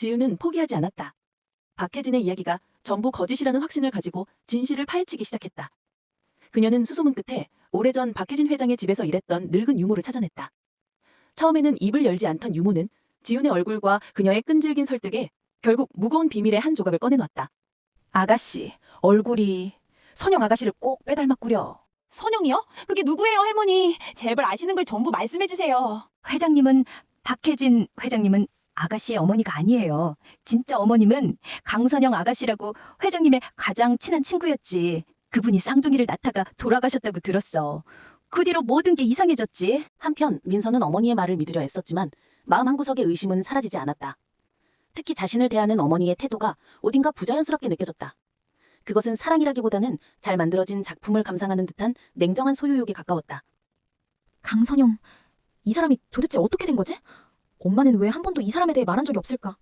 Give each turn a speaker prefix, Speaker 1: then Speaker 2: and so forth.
Speaker 1: 지우는 포기하지 않았다. 박혜진의 이야기가 전부 거짓이라는 확신을 가지고 진실을 파헤치기 시작했다. 그녀는 수소문 끝에 오래전 박혜진 회장의 집에서 일했던 늙은 유모를 찾아냈다. 처음에는 입을 열지 않던 유모는 지훈의 얼굴과 그녀의 끈질긴 설득에 결국 무거운 비밀의 한 조각을 꺼내놓았다.
Speaker 2: 아가씨, 얼굴이 선영 아가씨를 꼭 빼닮았구려.
Speaker 3: 선영이요? 그게 누구예요, 할머니? 제발 아시는 걸 전부 말씀해 주세요.
Speaker 2: 회장님은 박혜진 회장님은 아가씨의 어머니가 아니에요. 진짜 어머님은 강선영 아가씨라고 회장님의 가장 친한 친구였지. 그분이 쌍둥이를 낳다가 돌아가셨다고 들었어. 그 뒤로 모든 게 이상해졌지.
Speaker 1: 한편 민서는 어머니의 말을 믿으려 애썼지만 마음 한구석의 의심은 사라지지 않았다. 특히 자신을 대하는 어머니의 태도가 어딘가 부자연스럽게 느껴졌다. 그것은 사랑이라기보다는 잘 만들어진 작품을 감상하는 듯한 냉정한 소유욕에 가까웠다.
Speaker 2: 강선영, 이 사람이 도대체 어떻게 된 거지? 엄마는 왜 한 번도 이 사람에 대해 말한 적이 없을까?